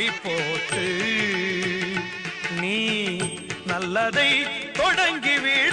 பிள்ளையார் போட்டு நீ நல்லதை தொடங்கிவிடு